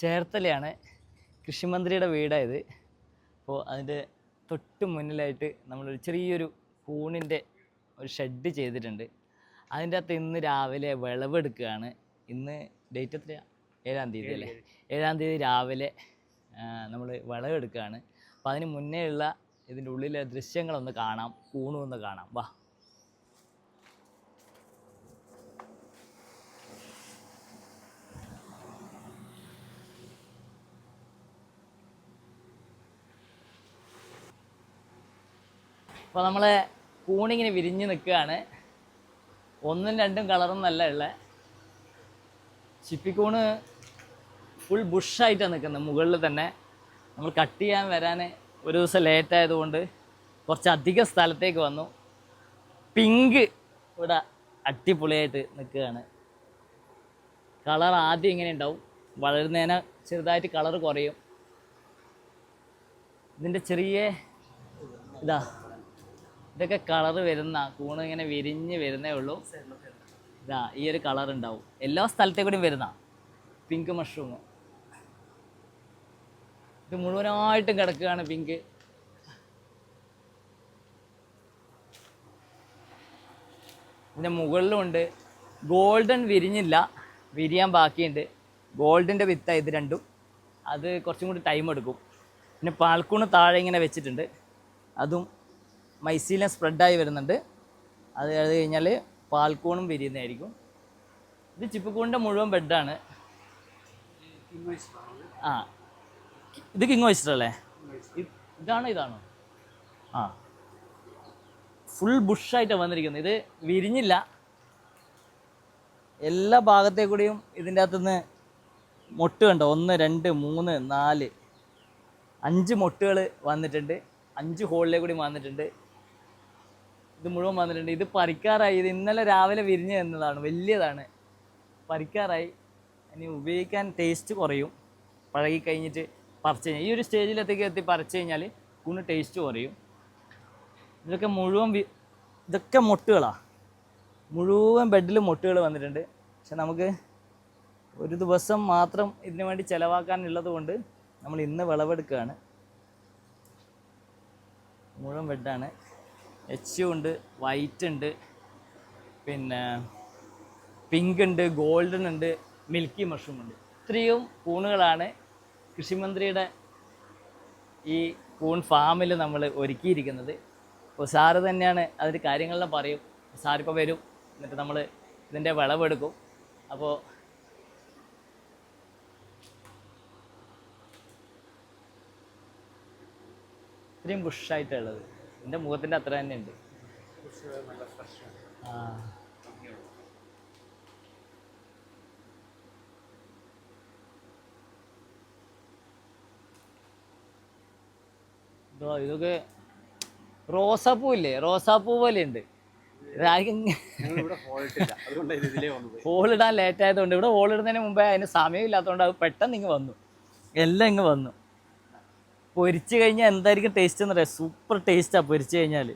ചേർത്തലയാണ് കൃഷിമന്ത്രിയുടെ വീടായത്. അപ്പോൾ അതിന്റെ തൊട്ട് മുന്നിലായിട്ട് നമ്മളൊരു ചെറിയൊരു കൂണിന്റെ ഒരു ഷെഡ് ചെയ്തിട്ടുണ്ട്. അതിന്റെ അകത്ത് ഇന്ന് രാവിലെ വിളവെടുക്കുകയാണ്. ഇന്ന് ഡേറ്റ് എത്രയാണ് ഏഴാം തീയതി അല്ലേ? ഏഴാം തീയതി രാവിലെ നമ്മൾ വിളവെടുക്കുകയാണ്. അപ്പോൾ അതിന് മുന്നേ ഉള്ള ഇതിന്റെ ഉള്ളിലെ ദൃശ്യങ്ങളൊന്ന് കാണാം കൂണുമൊന്ന് കാണാം. വാ. അപ്പോൾ നമ്മൾ കൂണിങ്ങനെ വിരിഞ്ഞ് നിൽക്കുകയാണ്. ഒന്നും രണ്ടും കളറും നല്ല ഉള്ളത് ചിപ്പിക്കൂണ് ഫുൾ ബുഷായിട്ടാണ് നിൽക്കുന്നത് മുകളിൽ തന്നെ. നമ്മൾ കട്ട് ചെയ്യാൻ വരാൻ ഒരു ദിവസം ലേറ്റ് ആയതുകൊണ്ട് കുറച്ച് അധികം സ്ഥലത്തേക്ക് വന്നു. പിങ്ക് ഇവിടെ അടിപൊളിയായിട്ട് നിൽക്കുകയാണ്. കളർ ആദ്യം ഇങ്ങനെ ഉണ്ടാവും. വളരുന്നതിനെ ചെറുതായിട്ട് കളർ കുറയും. ഇതിന്റെ ചെറിയ ഇതാ. ഇതൊക്കെ കളർ വരുന്ന കൂണ് ഇങ്ങനെ വിരിഞ്ഞ് വരുന്നേ ഉള്ളൂ. ഇതാ ഈ ഒരു കളർ ഉണ്ടാവും. എല്ലാ സ്ഥലത്തെ കൂടിയും വരുന്ന പിങ്ക് മഷ്റൂം ഇത് മുഴുവനായിട്ടും കിടക്കുകയാണ് പിങ്ക് ഇതിന്റെ മുകളിലുമുണ്ട് ഗോൾഡൻ വിരിഞ്ഞില്ല. വിരിയാൻ ബാക്കിയുണ്ട്. ഗോൾഡിന്റെ വിത്ത ഇത് രണ്ടും. അത് കുറച്ചും കൂടി ടൈം എടുക്കും. പിന്നെ പാൽക്കൂണ് താഴെ ഇങ്ങനെ വെച്ചിട്ടുണ്ട്. അതും മൈസീലം സ്പ്രെഡായി വരുന്നുണ്ട്. അത് അത് കഴിഞ്ഞാൽ പാൽക്കൂണും വിരിയുന്നതായിരിക്കും. ഇത് ചിപ്പുക്കൂണിന്റെ മുഴുവൻ ബെഡാണ് ആ. ഇത് കിങ് ഓയിസ്റ്റർ അല്ലേ? ഇത് ഇതാണോ ഇതാണോ? ആ. ഫുൾ ബുഷായിട്ടാണ് വന്നിരിക്കുന്നത്. ഇത് വിരിഞ്ഞില്ല. എല്ലാ ഭാഗത്തേ കൂടിയും ഇതിന്റെ അകത്തുനിന്ന് മൊട്ട് കണ്ടോ? ഒന്ന് രണ്ട് മൂന്ന് നാല്. അഞ്ച് മൊട്ടുകൾ വന്നിട്ടുണ്ട്. അഞ്ച് ഹോളിലെ കൂടി വന്നിട്ടുണ്ട്. ഇത് മുഴുവൻ വന്നിട്ടുണ്ട്. ഇത് പറിക്കാറായി. ഇത് ഇന്നലെ രാവിലെ വിരിഞ്ഞ് തന്നതാണ് വലിയതാണ്. പറിക്കാറായി. ഇനി ഉപയോഗിക്കാൻ ടേസ്റ്റ് കുറയും. പഴകി കഴിഞ്ഞിട്ട് പറിച്ച് കഴിഞ്ഞാൽ ഈ ഒരു സ്റ്റേജിലെത്തേക്ക് എത്തി പറിച്ച് കഴിഞ്ഞാൽ കൂണ് ടേസ്റ്റ് കുറയും. ഇതൊക്കെ മുഴുവൻ ഇതൊക്കെ മുട്ടുകളാണ് മുഴുവൻ ബെഡിൽ മുട്ടുകൾ വന്നിട്ടുണ്ട്. പക്ഷെ നമുക്ക് ഒരു ദിവസം മാത്രം ഇതിനു വേണ്ടി ചിലവാക്കാനുള്ളത് കൊണ്ട് നമ്മൾ ഇന്ന് വിളവെടുക്കുകയാണ്. മുഴുവൻ ബെഡാണ് എച്ച് ഉണ്ട് വൈറ്റ് ഉണ്ട് പിന്നെ പിങ്ക് ഉണ്ട് ഗോൾഡൻ ഉണ്ട് മിൽക്കി മഷ്റൂം ഉണ്ട്. ഇത്രയും കൂണുകളാണ് കൃഷിമന്ത്രിയുടെ ഈ കൂൺ ഫാമിൽ നമ്മൾ ഒരുക്കിയിരിക്കുന്നത്. അപ്പോൾ സാറ് തന്നെയാണ് അതിൽ കാര്യങ്ങളെല്ലാം പറയും. സാറിപ്പോൾ വരും എന്നിട്ട് നമ്മൾ ഇതിന്റെ വിളവെടുക്കും. അപ്പോൾ ഇത്രയും ബുഷായിട്ടുള്ളത് എന്റെ മുഖത്തിന്റെ അത്ര തന്നെ ഉണ്ട്. ആ. ഇതൊക്കെ റോസാപ്പൂ ഇല്ലേ? റോസാപ്പൂ പോലെ ഉണ്ട്. ഹോളിടാൻ ലേറ്റ് ആയതുകൊണ്ട് ഇവിടെ ഹോളിടുന്നതിന് മുമ്പേ അതിന് സമയം ഇല്ലാത്തതുകൊണ്ട് അത് പെട്ടെന്ന് ഇങ്ങ് വന്നു. എല്ലാം ഇങ്ങ് വന്നു. പൊരിച്ച് കഴിഞ്ഞാൽ എന്തായിരിക്കും ടേസ്റ്റ് എന്ന് പറയാം സൂപ്പർ ടേസ്റ്റാണ് പൊരിച്ചു കഴിഞ്ഞാൽ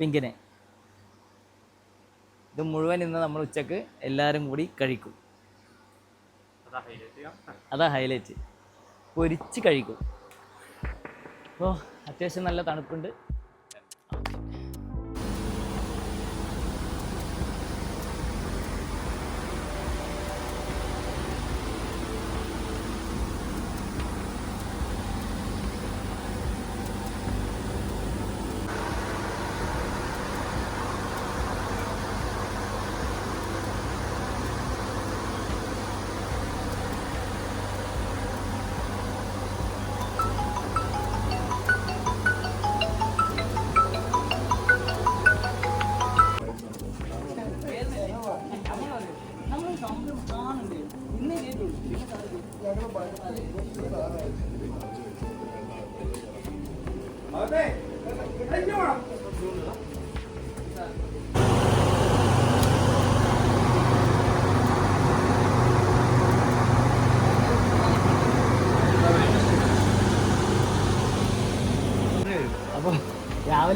പിങ്കിനെ. ഇത് മുഴുവൻ ഇന്ന് നമ്മൾ ഉച്ചയ്ക്ക് എല്ലാവരും കൂടി കഴിക്കും. അതാ ഹൈലൈറ്റ് പൊരിച്ച് കഴിക്കും. അപ്പോൾ അത്യാവശ്യം നല്ല തണുപ്പുണ്ട്.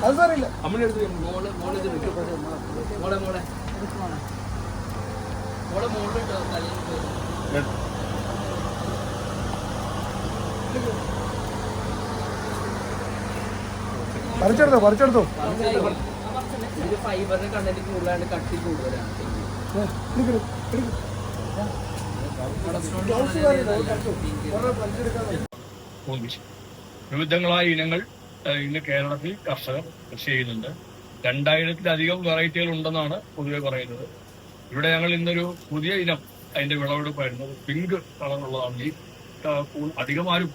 അത് സാറില്ല അമ്മയുടെ അടുത്ത് മോൾ മോൾ മോളെ മോളെ മോളെ മോൾ പറിച്ചെടുത്തോ പറിച്ചെടുത്തോ. വിവിധങ്ങളായ ഇനങ്ങൾ ഇന്ന് കേരളത്തിൽ കർഷകർ കൃഷി ചെയ്യുന്നുണ്ട്. രണ്ടായിരത്തിലധികം വെറൈറ്റികൾ ഉണ്ടെന്നാണ് പൊതുവെ പറയുന്നത്. ഇവിടെ ഞങ്ങൾ ഇന്നൊരു പുതിയ ഇനം അതിന്റെ വിളവെടുപ്പായിരുന്നു. പിങ്ക് കളറുള്ളതാണ് ഈ അധികം ആരും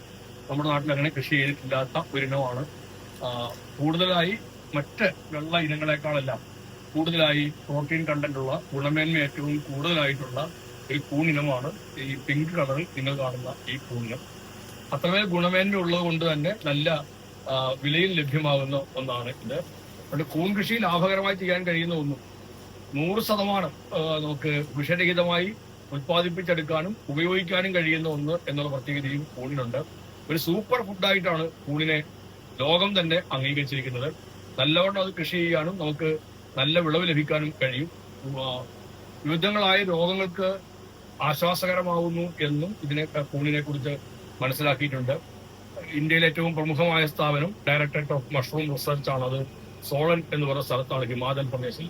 നമ്മുടെ നാട്ടിൽ അങ്ങനെ കൃഷി ചെയ്തിട്ടില്ലാത്ത ഒരു ഇനമാണ് കൂടുതലായി മറ്റ് വെള്ള ഇനങ്ങളെക്കാളെല്ലാം കൂടുതലായി പ്രോട്ടീൻ കണ്ടന്റ് ഉള്ള ഗുണമേന്മ ഏറ്റവും കൂടുതലായിട്ടുള്ള ഒരു കൂണിനമാണ് ഈ പിങ്ക് കളറിൽ നിങ്ങൾ കാണുന്ന ഈ കൂണിനം അത്രമേൽ ഗുണമേന്മ ഉള്ളത് കൊണ്ട് തന്നെ നല്ല വിലയിൽ ലഭ്യമാകുന്ന ഒന്നാണ് ഇത്. അതുകൊണ്ട് കൂൺ കൃഷി ലാഭകരമായി ചെയ്യാൻ കഴിയുന്ന ഒന്നും. നൂറ് ശതമാനം നമുക്ക് വിഷരഹിതമായി ഉത്പാദിപ്പിച്ചെടുക്കാനും ഉപയോഗിക്കാനും കഴിയുന്ന ഒന്ന് എന്നുള്ള പ്രത്യേകതയും കൂണിനുണ്ട് ഒരു സൂപ്പർ ഫുഡായിട്ടാണ് കൂണിനെ ലോകം തന്നെ അംഗീകരിച്ചിരിക്കുന്നത്. നല്ലവണ്ണം അത് കൃഷി ചെയ്യാനും നമുക്ക് നല്ല വിളവ് ലഭിക്കാനും കഴിയും. വിവിധങ്ങളായ രോഗങ്ങൾക്ക് ആശ്വാസകരമാവുന്നു എന്നും ഇതിനെ കൂണിനെ കുറിച്ച് മനസ്സിലാക്കിയിട്ടുണ്ട്. ഇന്ത്യയിലെ ഏറ്റവും പ്രമുഖമായ സ്ഥാപനം ഡയറക്ടറേറ്റ് ഓഫ് മഷ്റൂം റിസർച്ച് ആണ്. അത് സോളൻ എന്ന് പറയുന്ന സ്ഥലത്താണ് ഹിമാചൽ പ്രദേശിൽ.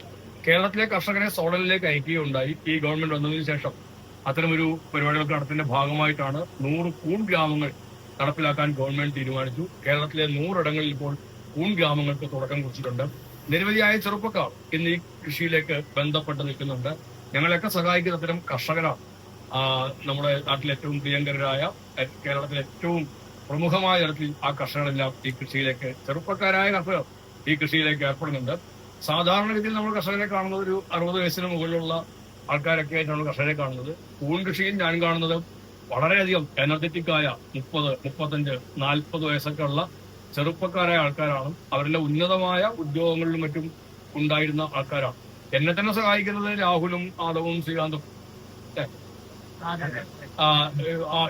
കേരളത്തിലെ കർഷകരെ സോളനിലേക്ക് അയക്കുകയുണ്ടായി. ഈ ഗവൺമെന്റ് വന്നതിന് ശേഷം അത്തരമൊരു പരിപാടികൾക്ക് നടത്തിന്റെ ഭാഗമായിട്ടാണ് നൂറ് കൂൺ ഗ്രാമങ്ങൾ നടപ്പിലാക്കാൻ ഗവൺമെന്റ് തീരുമാനിച്ചു. കേരളത്തിലെ നൂറിടങ്ങളിൽ ഇപ്പോൾ ഊൺ ഗ്രാമങ്ങൾക്ക് തുടക്കം കുറിച്ചിട്ടുണ്ട്. നിരവധിയായ ചെറുപ്പക്കാർ ഇന്ന് ഈ കൃഷിയിലേക്ക് ബന്ധപ്പെട്ട് നിൽക്കുന്നുണ്ട്. ഞങ്ങളെയൊക്കെ സഹായിക്കുന്ന അത്തരം കർഷകരാണ്. നമ്മുടെ നാട്ടിലെ ഏറ്റവും പ്രിയങ്കരായ കേരളത്തിലെ ഏറ്റവും പ്രമുഖമായ തരത്തിൽ ആ കർഷകരെല്ലാം ഈ കൃഷിയിലേക്ക് ചെറുപ്പക്കാരായ കർഷകർ ഈ കൃഷിയിലേക്ക് ഏർപ്പെടുന്നുണ്ട്. സാധാരണഗതിയിൽ നമ്മൾ കർഷകരെ കാണുന്നത് ഒരു അറുപത് വയസ്സിന് മുകളിലുള്ള ആൾക്കാരൊക്കെ ആയിട്ടാണ് കർഷകരെ കാണുന്നത്. കൂൺ കൃഷിയും ഞാൻ കാണുന്നത് വളരെയധികം എനർജറ്റിക് ആയ മുപ്പത് മുപ്പത്തഞ്ച് നാൽപ്പത് വയസ്സൊക്കെ ഉള്ള ചെറുപ്പക്കാരായ ആൾക്കാരാണ്. അവരുടെ ഉന്നതമായ ഉദ്യോഗങ്ങളിലും മറ്റും ഉണ്ടായിരുന്ന ആൾക്കാരാണ്. എന്നെ തന്നെ സഹായിക്കുന്നത് രാഹുലും ആദവും ശ്രീകാന്തും.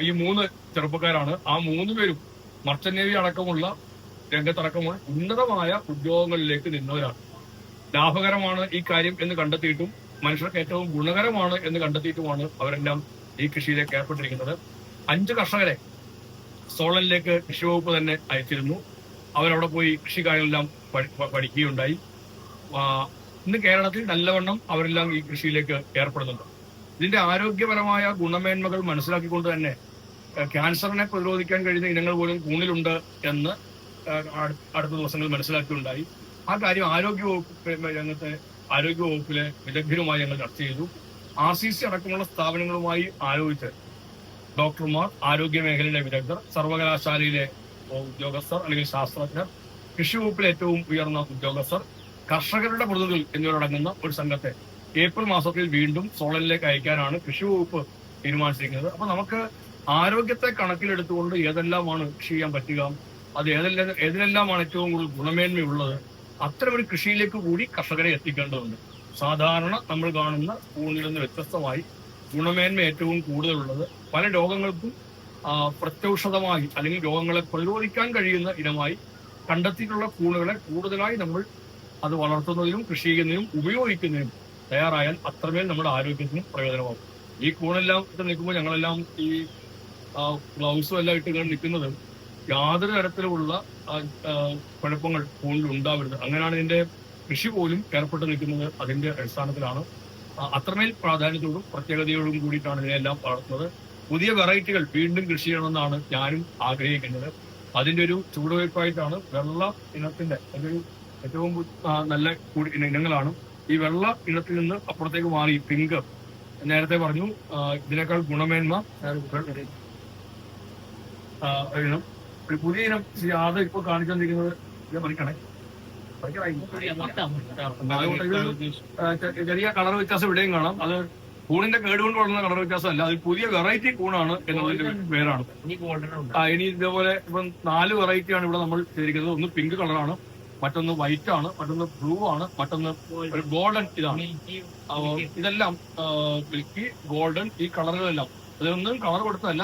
ഈ മൂന്ന് ചെറുപ്പക്കാരാണ്. ആ മൂന്ന് പേരും മർച്ചന്റ് നേവി അടക്കമുള്ള രംഗത്തടക്കമുള്ള ഉന്നതമായ ഉദ്യോഗങ്ങളിലേക്ക് നിന്നവരാണ്. ലാഭകരമാണ് ഈ കാര്യം എന്ന് കണ്ടെത്തിയിട്ടും മനുഷ്യർക്ക് ഏറ്റവും ഗുണകരമാണ് എന്ന് കണ്ടെത്തിയിട്ടുമാണ് അവരെല്ലാം ഈ കൃഷിയിലേക്ക് ഏർപ്പെട്ടിരിക്കുന്നത്. അഞ്ച് കർഷകരെ സോളനിലേക്ക് കൃഷി വകുപ്പ് തന്നെ അയച്ചിരുന്നു. അവരവിടെ പോയി കൃഷിക്കാരെല്ലാം പഠിക്കുകയുണ്ടായി. ഇന്ന് കേരളത്തിൽ നല്ലവണ്ണം അവരെല്ലാം ഈ കൃഷിയിലേക്ക് ഏർപ്പെടുന്നുണ്ട്. ഇതിന്റെ ആരോഗ്യപരമായ ഗുണമേന്മകൾ മനസ്സിലാക്കിക്കൊണ്ട് തന്നെ ക്യാൻസറിനെ പ്രതിരോധിക്കാൻ കഴിയുന്ന ഇനങ്ങൾ പോലും കൂണിലുണ്ട് എന്ന് അടുത്ത ദിവസങ്ങളിൽ മനസ്സിലാക്കിയുണ്ടായി. ആ കാര്യം ആരോഗ്യ വകുപ്പ് രംഗത്തെ ആരോഗ്യ വകുപ്പിലെ വിദഗ്ധരുമായി ഞങ്ങൾ ചർച്ച ചെയ്തു. ആർ സി സി അടക്കമുള്ള സ്ഥാപനങ്ങളുമായി ആലോചിച്ച് ഡോക്ടർമാർ ആരോഗ്യ മേഖലയിലെ വിദഗ്ധർ സർവകലാശാലയിലെ ഉദ്യോഗസ്ഥർ അല്ലെങ്കിൽ ശാസ്ത്രജ്ഞർ കൃഷി വകുപ്പിലെ ഏറ്റവും ഉയർന്ന ഉദ്യോഗസ്ഥർ കർഷകരുടെ പ്രതിനിധികൾ എന്നിവരടങ്ങുന്ന ഒരു സംഘത്തെ ഏപ്രിൽ മാസത്തിൽ വീണ്ടും സോളനിലേക്ക് അയക്കാനാണ് കൃഷി വകുപ്പ് തീരുമാനിച്ചിരിക്കുന്നത്. അപ്പൊ നമുക്ക് ആരോഗ്യത്തെ കണക്കിലെടുത്തുകൊണ്ട് ഏതെല്ലാമാണ് കൃഷി ചെയ്യാൻ പറ്റുക? അത് ഏതെല്ലാം ഏതിനെല്ലാമാണ് ഏറ്റവും കൂടുതൽ ഗുണമേന്മയുള്ളത്? അത്തരമൊരു കൃഷിയിലേക്ക് കൂടി കർഷകരെ എത്തിക്കേണ്ടതുണ്ട്. സാധാരണ നമ്മൾ കാണുന്ന ഊണിൽ നിന്ന് വ്യത്യസ്തമായി ഗുണമേന്മ ഏറ്റവും കൂടുതലുള്ളത്. പല രോഗങ്ങൾക്കും പ്രത്യൗഷധമായി അല്ലെങ്കിൽ രോഗങ്ങളെ പ്രതിരോധിക്കാൻ കഴിയുന്ന ഇനമായി കണ്ടെത്തിയിട്ടുള്ള കൂണുകളെ കൂടുതലായി നമ്മൾ അത് വളർത്തുന്നതിനും കൃഷി ചെയ്യുന്നതിനും ഉപയോഗിക്കുന്നതിനും തയ്യാറായാൽ അത്രമേൽ നമ്മുടെ ആരോഗ്യത്തിന് പ്രയോജനമാകും. ഈ കൂണെല്ലാം ഇട്ട് നിൽക്കുമ്പോൾ ഞങ്ങളെല്ലാം ഈ ഗ്ലൗസും എല്ലാം ഇട്ട് കണ്ട് നിൽക്കുന്നത് യാതൊരു തരത്തിലുള്ള കുഴപ്പങ്ങൾ കൂണിൽ ഉണ്ടാവരുത്. അങ്ങനെയാണ് ഇതിന്റെ കൃഷി പോലും ഏർപ്പെട്ട് നിൽക്കുന്നത് അതിന്റെ അടിസ്ഥാനത്തിലാണ്. അത്രമേൽ പ്രാധാന്യത്തോടും പ്രത്യേകതയോടും കൂടിയിട്ടാണ് ഇതിനെല്ലാം വളർത്തുന്നത്. പുതിയ വെറൈറ്റികൾ വീണ്ടും കൃഷി ചെയ്യണമെന്നാണ് ഞാനും ആഗ്രഹിക്കുന്നത്. അതിന്റെ ഒരു ചുവടുവയ്പായിട്ടാണ് വെള്ള ഇനത്തിന്റെ അതൊരു ഏറ്റവും നല്ല ഇനങ്ങളാണ്. ഈ വെള്ള ഇനത്തിൽ നിന്ന് അപ്പുറത്തേക്ക് മാറി പിങ്ക്. നേരത്തെ പറഞ്ഞു ഇതിനേക്കാൾ ഗുണമേന്മ പുതിയ ഇനം യാതെ ഇപ്പൊ കാണിച്ചുകൊണ്ടിരിക്കുന്നത് ഇത് പറിക്കണേ. ചെറിയ കളർ വ്യത്യാസം ഇവിടെയും കാണാം. അത് കൂണിന്റെ കേട് കൊണ്ട് വളർന്ന കളർ വ്യത്യാസമല്ല. അതിൽ പുതിയ വെറൈറ്റി കൂണാണ് എന്നുള്ളതിന്റെ പേരാണ്. ആ ഇനി ഇതേപോലെ ഇപ്പം നാല് വെറൈറ്റിയാണ് ഇവിടെ നമ്മൾ ചെയ്തിരിക്കുന്നത്. ഒന്ന് പിങ്ക് കളറാണ് മറ്റൊന്ന് വൈറ്റ് ആണ് മറ്റൊന്ന് ബ്ലൂ ആണ് മറ്റൊന്ന് ഒരു ഗോൾഡൻ ഇതാണ്. ഇതെല്ലാം മിൽക്കി ഗോൾഡൻ ഈ കളറുകളെല്ലാം. അതൊന്നും കളർ കൊടുത്തതല്ല.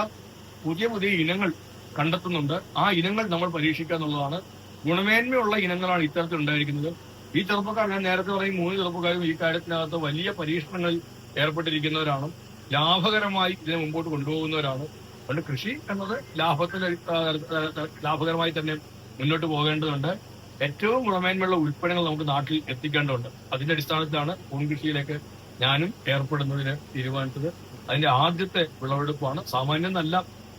പുതിയ പുതിയ ഇനങ്ങൾ കണ്ടെത്തുന്നുണ്ട്. ആ ഇനങ്ങൾ നമ്മൾ പരീക്ഷിക്കുക എന്നുള്ളതാണ് ഗുണമേന്മയുള്ള ഇനങ്ങളാണ് ഇത്തരത്തിൽ ഉണ്ടായിരിക്കുന്നത്. ഈ ചെറുപ്പക്കാർ ഞാൻ നേരത്തെ പറയും മൂന്ന് ചെറുപ്പക്കാരും ഈ കാര്യത്തിനകത്ത് വലിയ പരീക്ഷണങ്ങളിൽ ഏർപ്പെട്ടിരിക്കുന്നവരാണ്. ലാഭകരമായി ഇതിനെ മുമ്പോട്ട് കൊണ്ടുപോകുന്നവരാണ്. അതുകൊണ്ട് കൃഷി എന്നത് ലാഭത്തിന് ലാഭകരമായി തന്നെ മുന്നോട്ട് പോകേണ്ടതുണ്ട്. ഏറ്റവും ഗുണമേന്മയുള്ള ഉൽപ്പന്നങ്ങൾ നമുക്ക് നാട്ടിൽ എത്തിക്കേണ്ടതുണ്ട്. അതിന്റെ അടിസ്ഥാനത്തിലാണ് പൂൺ കൃഷിയിലേക്ക് ഞാനും ഏർപ്പെടുന്നതിന് തീരുമാനിച്ചത്. അതിന്റെ ആദ്യത്തെ വിളവെടുപ്പാണ്. സാമാന്യം നല്ല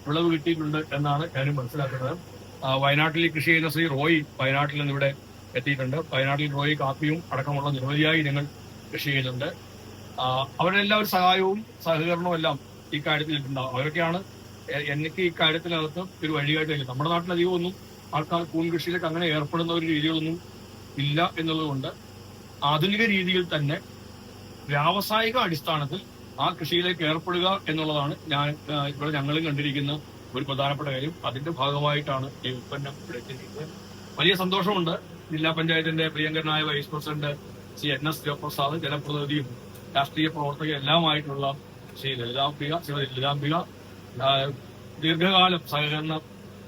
വിളവ് കിട്ടിയിട്ടുണ്ട് എന്നാണ് ഞാനും മനസ്സിലാക്കുന്നത്. വയനാട്ടിൽ കൃഷി ചെയ്യുന്ന ശ്രീ റോയി വയനാട്ടിൽ നിന്ന് ഇവിടെ എത്തിയിട്ടുണ്ട്. വയനാട്ടിൽ റോയി കാപ്പിയും അടക്കമുള്ള നിരവധിയായി ഇനങ്ങൾ കൃഷി ചെയ്യുന്നുണ്ട്. അവരുടെ എല്ലാ ഒരു സഹായവും സഹകരണവും എല്ലാം ഈ കാര്യത്തിൽ ഉണ്ടാവും അവരൊക്കെയാണ് എനിക്ക് ഈ കാര്യത്തിനകത്ത് ഒരു വഴിയായിട്ട് നൽകുന്നത് നമ്മുടെ നാട്ടിൽ അധികം ഒന്നും ആൾക്കാർ കൂൺ കൃഷിയിലേക്ക് അങ്ങനെ ഏർപ്പെടുന്ന ഒരു രീതികളൊന്നും ഇല്ല എന്നുള്ളതുകൊണ്ട് ആധുനിക രീതിയിൽ തന്നെ വ്യാവസായിക അടിസ്ഥാനത്തിൽ ആ കൃഷിയിലേക്ക് ഏർപ്പെടുക എന്നുള്ളതാണ് ഞാൻ ഇവിടെ ഞങ്ങളും കണ്ടിരിക്കുന്ന ഒരു പ്രധാനപ്പെട്ട കാര്യം. അതിന്റെ ഭാഗമായിട്ടാണ് ഈ ഉൽപ്പന്നം ഇവിടെ വലിയ സന്തോഷമുണ്ട്. ജില്ലാ പഞ്ചായത്തിന്റെ പ്രിയങ്കരനായ vice president Shri N S Sivaprasad ജനപ്രതിനിധിയും രാഷ്ട്രീയ പ്രവർത്തകരും എല്ലാമായിട്ടുള്ള ശ്രീ ലളിതാംബിക ശ്രീമതി ലളിതാംബിക ദീർഘകാലം സഹകരണ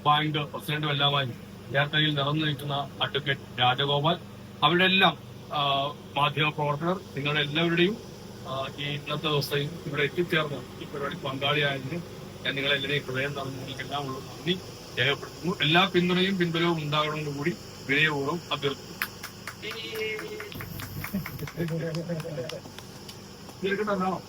ബാങ്ക് പ്രസിഡന്റും എല്ലാമായി യാത്രയിൽ നിറഞ്ഞു നിൽക്കുന്ന അഡ്വക്കേറ്റ് രാജഗോപാൽ. അവരുടെ എല്ലാം മാധ്യമ പ്രവർത്തകർ നിങ്ങളുടെ എല്ലാവരുടെയും ഈ ഇന്നത്തെ ദിവസത്തിൽ ഇവിടെ എത്തിച്ചേർന്ന് ഈ പരിപാടി പങ്കാളിയായതിന് ഞാൻ നിങ്ങളെല്ലാവരെയും ഹൃദയം തന്നു നിങ്ങൾക്കെല്ലാം ഉള്ള നന്ദി. രേഖപ്പെടുത്തുന്നു. എല്ലാ പിന്തുണയും പിൻബലവും ഉണ്ടാകണമെന്ന് കൂടി വിനയപൂർവം അഭ്യർത്ഥിക്കുന്നു. തന്നാണോ